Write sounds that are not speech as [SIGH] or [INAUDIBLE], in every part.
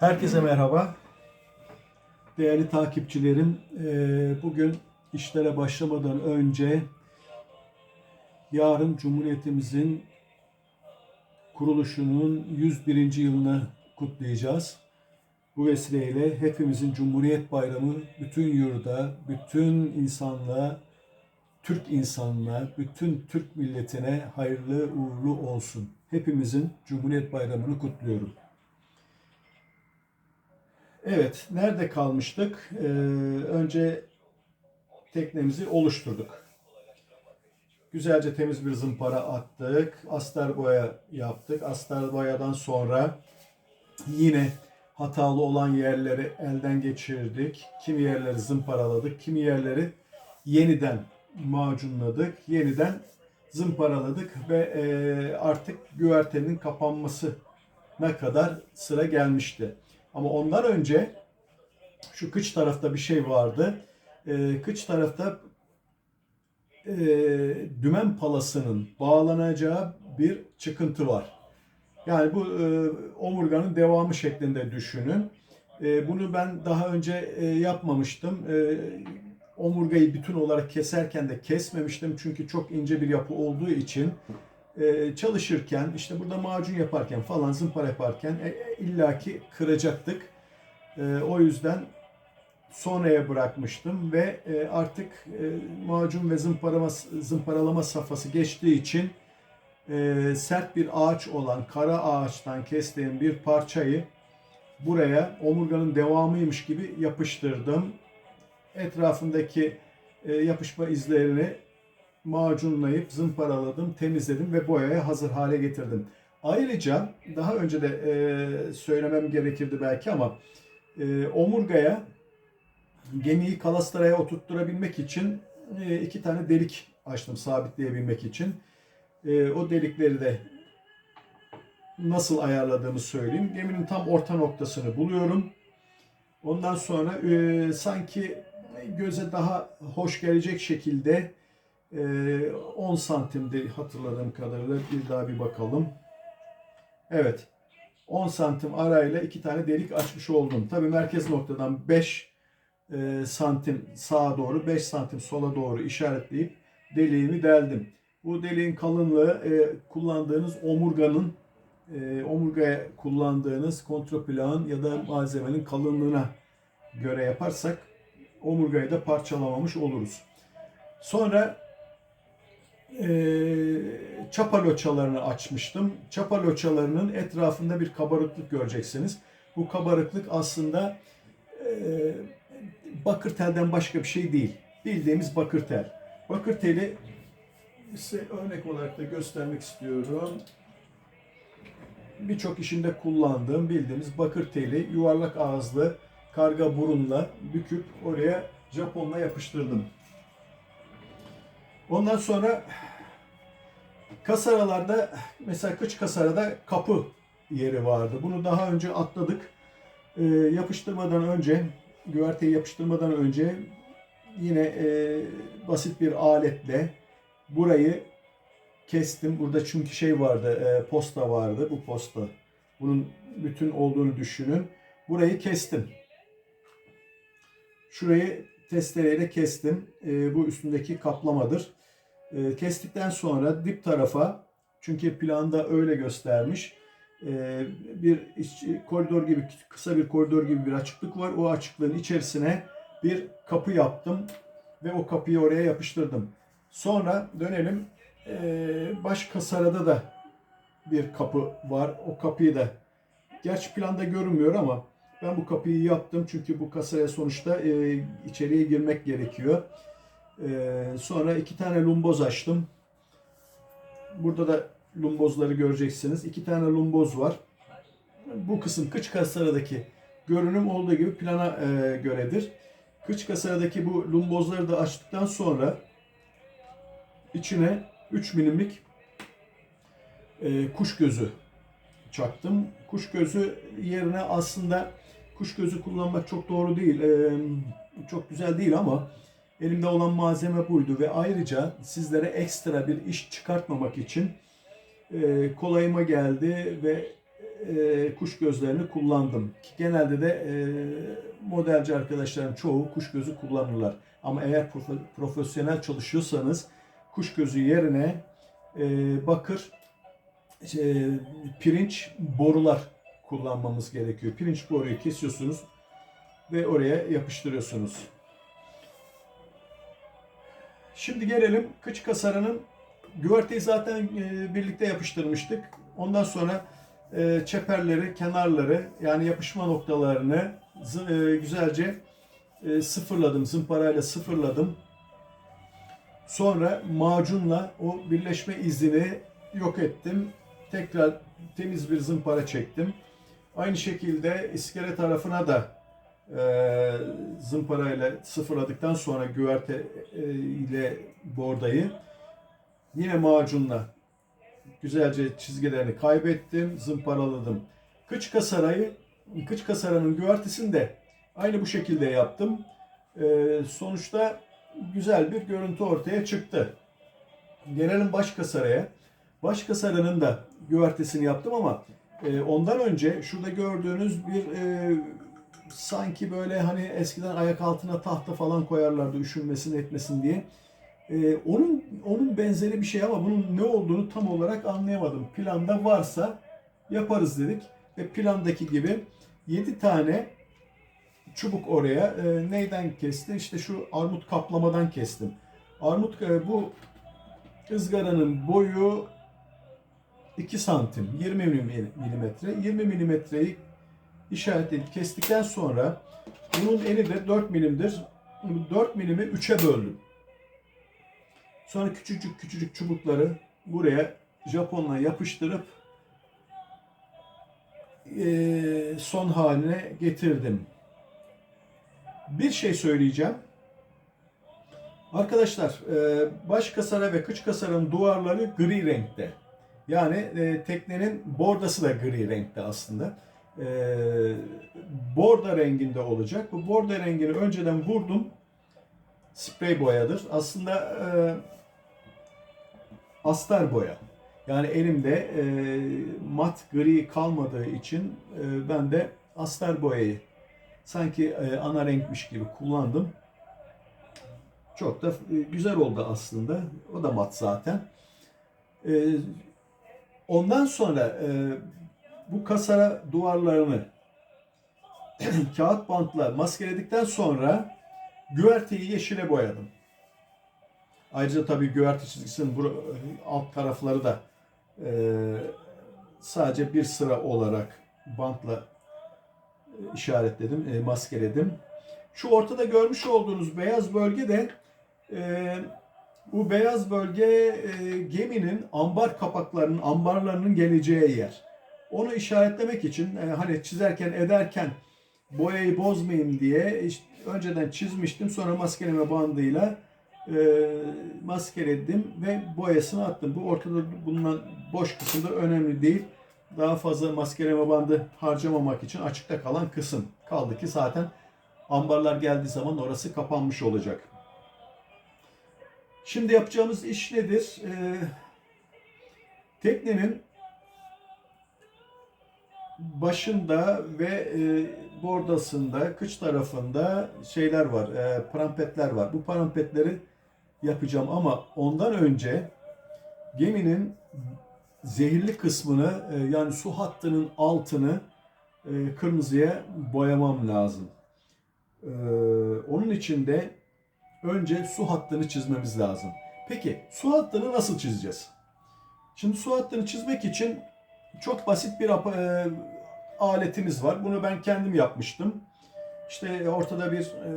Herkese merhaba. Değerli takipçilerim, eee, bugün işlere başlamadan önce yarın Cumhuriyetimizin kuruluşunun 101. yılını kutlayacağız. Bu vesileyle hepimizin Cumhuriyet Bayramı bütün yurda, bütün insanlığa, Türk insanlığa, bütün Türk milletine hayırlı uğurlu olsun. Hepimizin Cumhuriyet Bayramı'nı kutluyorum. Evet, nerede kalmıştık? Ee, önce teknemizi oluşturduk. Güzelce temiz bir zımpara attık. Astar boya yaptık. Astar boyadan sonra yine hatalı olan yerleri elden geçirdik. Kimi yerleri zımparaladık, kimi yerleri yeniden macunladık, yeniden zımparaladık ve e, artık güvertenin kapanmasına kadar sıra gelmişti. Ama ondan önce şu kıç tarafta bir şey vardı. E, kıç tarafta e, dümen palasının bağlanacağı bir çıkıntı var. Yani bu e, omurganın devamı şeklinde düşünün. E, bunu ben daha önce e, yapmamıştım. E, omurgayı bütün olarak keserken de kesmemiştim. Çünkü çok ince bir yapı olduğu için e, çalışırken işte burada macun yaparken falan zımpara yaparken e, e, illaki kıracaktık. E, o yüzden sonraya bırakmıştım ve e, artık e, macun ve zımparalama, zımparalama safhası geçtiği için e, sert bir ağaç olan kara ağaçtan kestiğim bir parçayı buraya omurganın devamıymış gibi yapıştırdım. Etrafındaki e, yapışma izlerini macunlayıp zımparaladım, temizledim ve boyaya hazır hale getirdim. Ayrıca daha önce de e, söylemem gerekirdi belki ama e, omurgaya gemiyi kalastaraya oturtturabilmek için e, iki tane delik açtım sabitleyebilmek için. E, o delikleri de nasıl ayarladığımı söyleyeyim. Geminin tam orta noktasını buluyorum. Ondan sonra e, sanki göze daha hoş gelecek şekilde e, 10 santimde hatırladığım kadarıyla bir daha bir bakalım. Evet. 10 santim arayla iki tane delik açmış oldum. Tabii merkez noktadan 5 e, santim sağa doğru 5 santim sola doğru işaretleyip deliğimi deldim. Bu deliğin kalınlığı e, kullandığınız omurganın e, omurgaya kullandığınız kontraplağın ya da malzemenin kalınlığına göre yaparsak omurgayı da parçalamamış oluruz. Sonra e, çapa loçalarını açmıştım. Çapa loçalarının etrafında bir kabarıklık göreceksiniz. Bu kabarıklık aslında e, bakır telden başka bir şey değil. Bildiğimiz bakır tel. Bakır teli size örnek olarak da göstermek istiyorum. Birçok işimde kullandığım bildiğimiz bakır teli yuvarlak ağızlı karga burunla büküp oraya Japonla yapıştırdım. Ondan sonra kasaralarda mesela kıç kasarada kapı yeri vardı. Bunu daha önce atladık. Ee, yapıştırmadan önce, güverteyi yapıştırmadan önce yine e, basit bir aletle burayı kestim. Burada çünkü şey vardı, e, posta vardı. Bu posta. Bunun bütün olduğunu düşünün. Burayı kestim. Şurayı testereyle kestim. E, bu üstündeki kaplamadır. E, kestikten sonra dip tarafa çünkü planda öyle göstermiş. E, bir iç, koridor gibi kısa bir koridor gibi bir açıklık var. O açıklığın içerisine bir kapı yaptım ve o kapıyı oraya yapıştırdım. Sonra dönelim e, baş kasarada da bir kapı var. O kapıyı da gerçi planda görünmüyor ama ben bu kapıyı yaptım çünkü bu kasaya sonuçta e, içeriye girmek gerekiyor. E, sonra iki tane lumboz açtım. Burada da lumbozları göreceksiniz. İki tane lumboz var. Bu kısım kıç kasaradaki görünüm olduğu gibi plana e, göredir. Kıç kasaradaki bu lumbozları da açtıktan sonra içine 3 milimlik e, kuş gözü çaktım. Kuş gözü yerine aslında kuş gözü kullanmak çok doğru değil. Ee, çok güzel değil ama elimde olan malzeme buydu ve ayrıca sizlere ekstra bir iş çıkartmamak için e, kolayıma geldi ve e, kuş gözlerini kullandım. Ki genelde de e, modelci arkadaşlarım çoğu kuş gözü kullanırlar. Ama eğer profe- profesyonel çalışıyorsanız kuş gözü yerine e, bakır şey, pirinç borular kullanmamız gerekiyor. Pirinç boruyu kesiyorsunuz ve oraya yapıştırıyorsunuz. Şimdi gelelim kıç kasarının güverteyi zaten e, birlikte yapıştırmıştık. Ondan sonra e, çeperleri, kenarları yani yapışma noktalarını e, güzelce sıfırladım. Zımparayla sıfırladım. Sonra macunla o birleşme izini yok ettim. Tekrar temiz bir zımpara çektim. Aynı şekilde iskele tarafına da e, zımparayla sıfırladıktan sonra güverte e, ile bordayı yine macunla güzelce çizgilerini kaybettim, zımparaladım. Kıç kasarayı, kıç kasaranın güvertesini de aynı bu şekilde yaptım. E, sonuçta güzel bir görüntü ortaya çıktı. Gelelim baş kasaraya. Baş kasaranın da güvertesini yaptım ama e, ondan önce şurada gördüğünüz bir e, sanki böyle hani eskiden ayak altına tahta falan koyarlardı üşünmesin etmesin diye. E, onun onun benzeri bir şey ama bunun ne olduğunu tam olarak anlayamadım. Planda varsa yaparız dedik ve plandaki gibi 7 tane çubuk oraya e, neyden kestim? İşte şu armut kaplamadan kestim. Armut e, bu ızgaranın boyu 2 santim 20 milimetre 20 milimetreyi işaretleyip kestikten sonra bunun eni de 4 milimdir. Bu 4 milimi 3'e böldüm. Sonra küçücük küçücük çubukları buraya Japonla yapıştırıp eee, son haline getirdim. Bir şey söyleyeceğim. Arkadaşlar eee, baş kasara ve kıç kasaranın duvarları gri renkte. Yani e, teknenin bordası da gri renkte aslında. E, borda renginde olacak. Bu borda rengini önceden vurdum. Sprey boyadır. Aslında e, astar boya. Yani elimde e, mat gri kalmadığı için e, ben de astar boyayı sanki e, ana renkmiş gibi kullandım. Çok da e, güzel oldu aslında. O da mat zaten. E, Ondan sonra e, bu kasara duvarlarını [CLEARS THROAT] kağıt bantla maskeledikten sonra güverteyi yeşile boyadım. Ayrıca tabii güverte çizgisinin bu alt tarafları da e, sadece bir sıra olarak bantla e, işaretledim, e, maskeledim. Şu ortada görmüş olduğunuz beyaz bölge de e, bu beyaz bölge e, geminin ambar kapaklarının, ambarlarının geleceği yer. Onu işaretlemek için e, hani çizerken ederken boyayı bozmayayım diye işte önceden çizmiştim. Sonra maskeleme bandıyla e, maskeledim ve boyasını attım. Bu ortada bulunan boş kısımda önemli değil. Daha fazla maskeleme bandı harcamamak için açıkta kalan kısım. Kaldı ki zaten ambarlar geldiği zaman orası kapanmış olacak. Şimdi yapacağımız iş nedir? Ee, teknenin başında ve e, bordasında, kıç tarafında şeyler var, e, parampetler var. Bu parampetleri yapacağım ama ondan önce geminin zehirli kısmını e, yani su hattının altını e, kırmızıya boyamam lazım. E, onun için de önce su hattını çizmemiz lazım. Peki su hattını nasıl çizeceğiz? Şimdi su hattını çizmek için çok basit bir e, aletimiz var. Bunu ben kendim yapmıştım. İşte ortada bir e,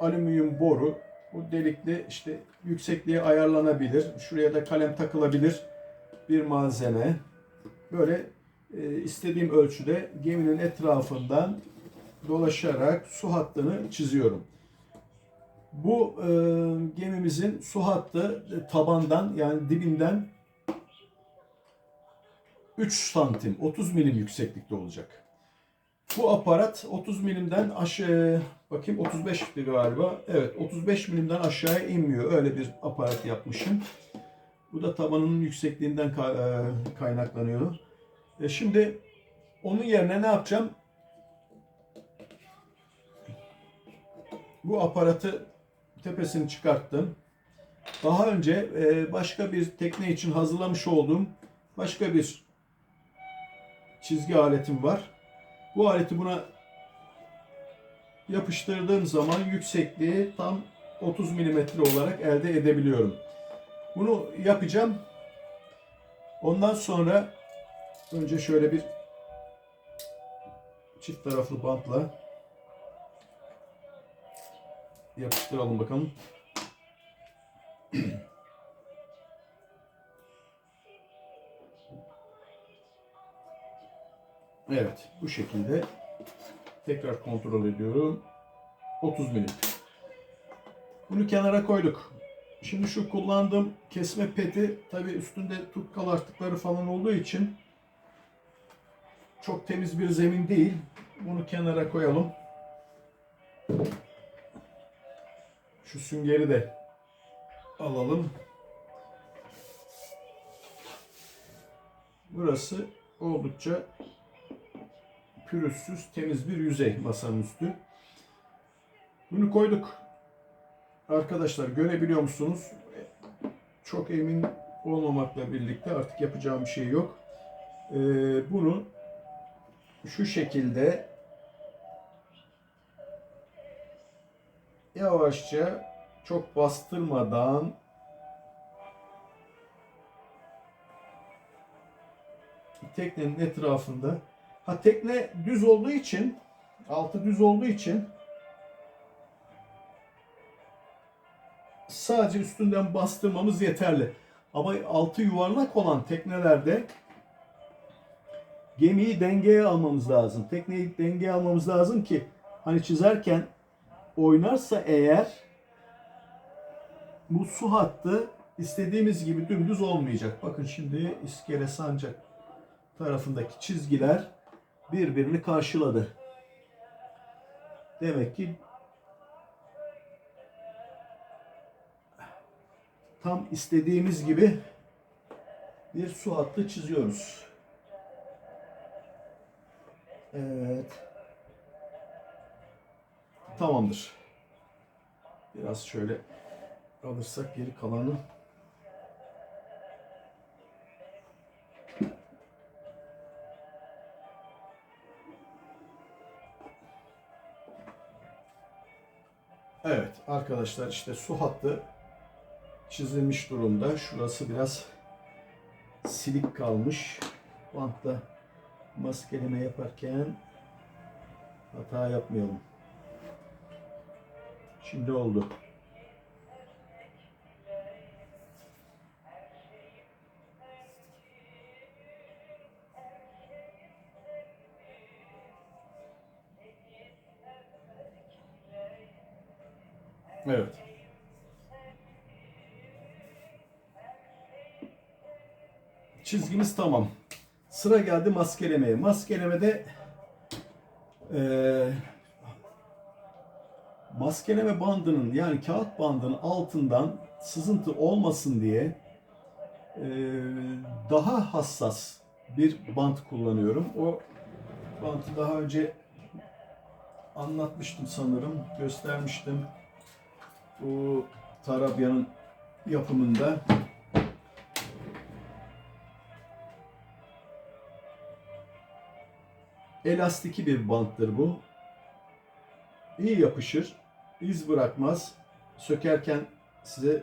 alüminyum boru. Bu delikli işte yüksekliğe ayarlanabilir. Şuraya da kalem takılabilir bir malzeme. Böyle e, istediğim ölçüde geminin etrafından dolaşarak su hattını çiziyorum. Bu e, gemimizin su hattı e, tabandan yani dibinden 3 santim 30 milim yükseklikte olacak. Bu aparat 30 milimden aşağı bakayım 35 galiba. Evet 35 milimden aşağıya inmiyor. Öyle bir aparat yapmışım. Bu da tabanının yüksekliğinden e, kaynaklanıyor. E şimdi onun yerine ne yapacağım? Bu aparatı tepesini çıkarttım. Daha önce e, başka bir tekne için hazırlamış olduğum başka bir çizgi aletim var. Bu aleti buna yapıştırdığım zaman yüksekliği tam 30 milimetre olarak elde edebiliyorum. Bunu yapacağım. Ondan sonra önce şöyle bir çift taraflı bantla yapıştıralım bakalım. [CLEARS THROAT] Evet, bu şekilde tekrar kontrol ediyorum. 30 milim. Bunu kenara koyduk. Şimdi şu kullandığım kesme peti tabi üstünde tutkal artıkları falan olduğu için çok temiz bir zemin değil. Bunu kenara koyalım. Şu süngeri de alalım. Burası oldukça pürüzsüz, temiz bir yüzey masanın üstü. Bunu koyduk. Arkadaşlar görebiliyor musunuz? Çok emin olmamakla birlikte artık yapacağım bir şey yok. Ee, bunu şu şekilde yavaşça çok bastırmadan teknenin etrafında ha tekne düz olduğu için altı düz olduğu için sadece üstünden bastırmamız yeterli. Ama altı yuvarlak olan teknelerde gemiyi dengeye almamız lazım. Tekneyi dengeye almamız lazım ki hani çizerken oynarsa eğer bu su hattı istediğimiz gibi dümdüz olmayacak. Bakın şimdi iskele sancak tarafındaki çizgiler birbirini karşıladı. Demek ki tam istediğimiz gibi bir su hattı çiziyoruz. Evet. Tamamdır. Biraz şöyle alırsak geri kalanı arkadaşlar işte su hattı çizilmiş durumda. Şurası biraz silik kalmış. Bantla maskeleme yaparken hata yapmayalım. Şimdi oldu. Evet. Çizgimiz tamam. Sıra geldi maskelemeye. Maskelemede eee maskeleme bandının yani kağıt bandının altından sızıntı olmasın diye eee, daha hassas bir bant kullanıyorum. O bantı daha önce anlatmıştım sanırım, göstermiştim. Bu Tarabya'nın yapımında elastiki bir banttır bu. İyi yapışır, iz bırakmaz, sökerken size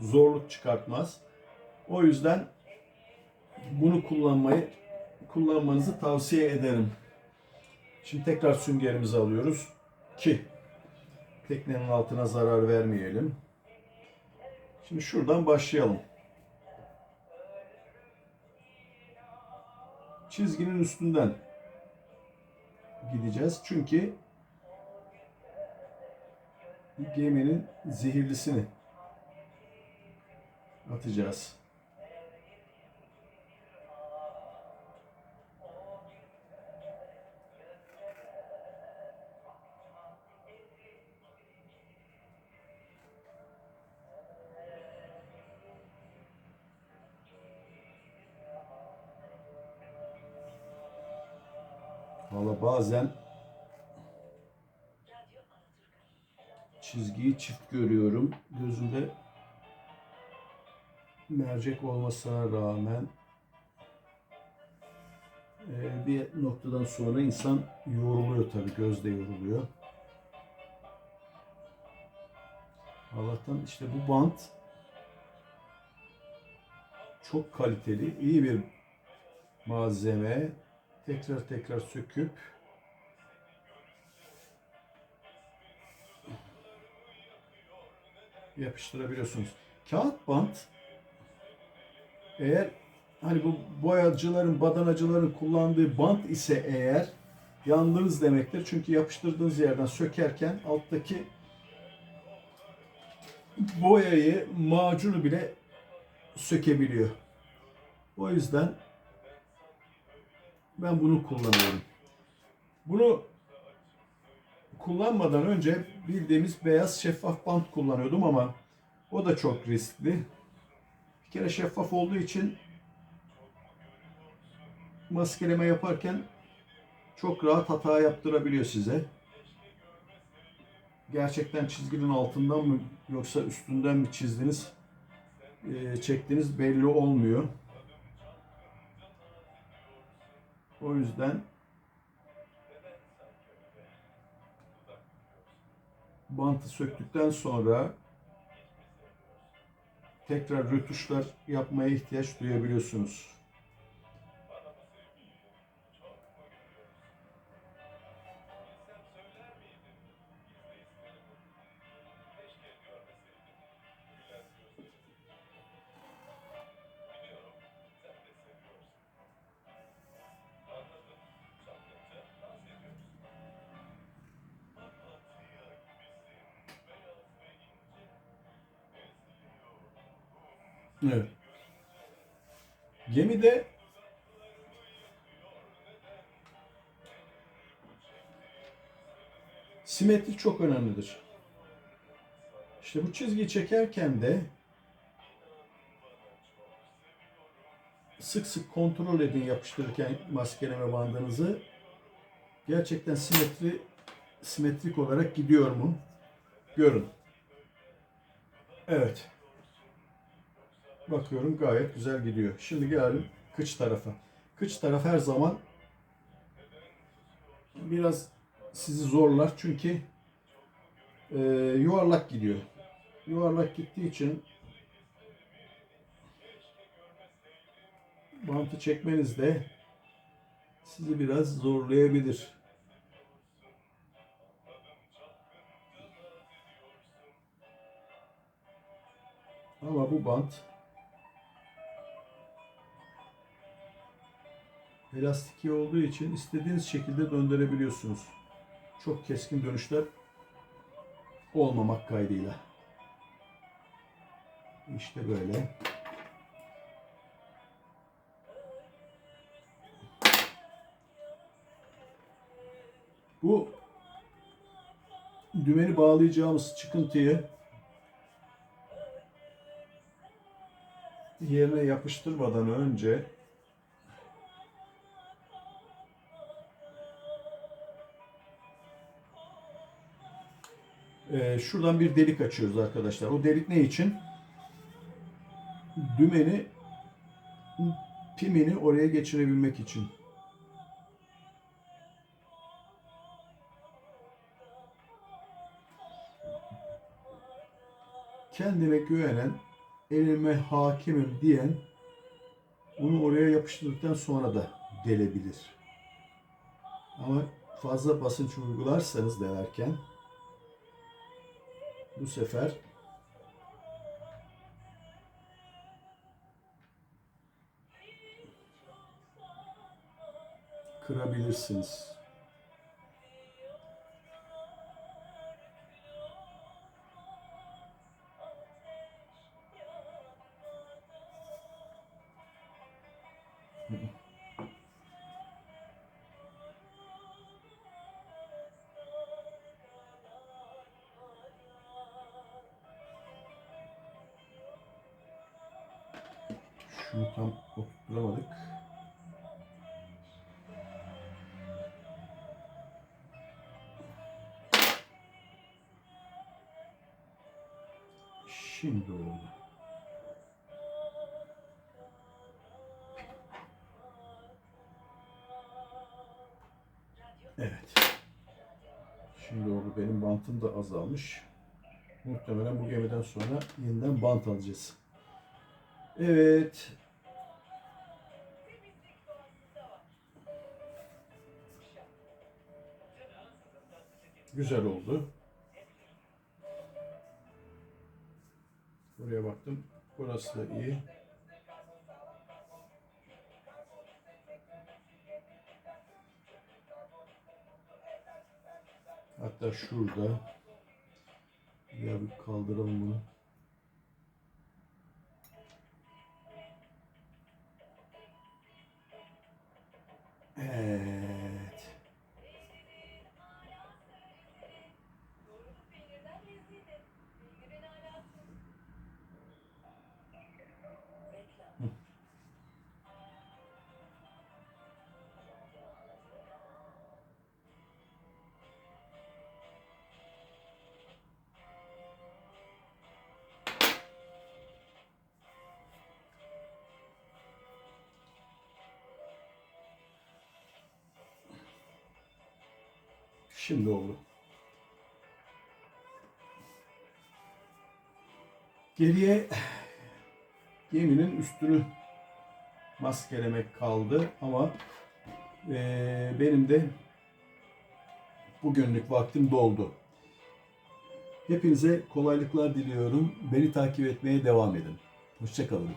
zorluk çıkartmaz. O yüzden bunu kullanmayı kullanmanızı tavsiye ederim. Şimdi tekrar süngerimizi alıyoruz ki teknenin altına zarar vermeyelim. Şimdi şuradan başlayalım. Çizginin üstünden gideceğiz. Çünkü geminin zehirlisini atacağız. Bazen çizgiyi çift görüyorum. Gözümde mercek olmasına rağmen e, bir noktadan sonra insan yoruluyor tabii. Göz de yoruluyor. Allah'tan işte bu bant çok kaliteli, iyi bir malzeme. Tekrar tekrar söküp yapıştırabiliyorsunuz. Kağıt bant eğer hani bu boyacıların, badanacıların kullandığı bant ise eğer yandınız demektir. Çünkü yapıştırdığınız yerden sökerken alttaki boyayı, macunu bile sökebiliyor. O yüzden ben bunu kullanıyorum. Bunu kullanmadan önce bildiğimiz beyaz şeffaf bant kullanıyordum ama o da çok riskli. Bir kere şeffaf olduğu için maskeleme yaparken çok rahat hata yaptırabiliyor size. Gerçekten çizginin altından mı yoksa üstünden mi çizdiniz, e, çektiğiniz belli olmuyor. O yüzden bantı söktükten sonra tekrar rötuşlar yapmaya ihtiyaç duyabiliyorsunuz. Gemide simetri çok önemlidir. İşte bu çizgiyi çekerken de sık sık kontrol edin yapıştırırken maskeleme bandınızı. Gerçekten simetri simetrik olarak gidiyor mu? Görün. Evet. Bakıyorum gayet güzel gidiyor. Şimdi gelelim kıç tarafa. Kıç taraf her zaman biraz sizi zorlar çünkü e, yuvarlak gidiyor. Yuvarlak gittiği için bantı çekmeniz de sizi biraz zorlayabilir. Ama bu bant Elastiki olduğu için istediğiniz şekilde döndürebiliyorsunuz. Çok keskin dönüşler olmamak kaydıyla. İşte böyle. Bu dümeni bağlayacağımız çıkıntıyı yerine yapıştırmadan önce Ee, şuradan bir delik açıyoruz arkadaşlar. O delik ne için? Dümeni pimini oraya geçirebilmek için. Kendine güvenen, elime hakimim diyen bunu oraya yapıştırdıktan sonra da delebilir. Ama fazla basınç uygularsanız delerken bu sefer kırabilirsiniz. oturtturamadık. Şimdi oldu. Evet. Şimdi oldu. Benim bantım da azalmış. Muhtemelen bu gemiden sonra yeniden bant alacağız. Evet. Güzel oldu. Buraya baktım. Burası da iyi. Hatta şurada ya bir kaldıralım bunu. Evet. Şimdi oldu. Geriye geminin üstünü maskelemek kaldı ama eee, benim de bugünlük vaktim doldu. Hepinize kolaylıklar diliyorum. Beni takip etmeye devam edin. Hoşçakalın.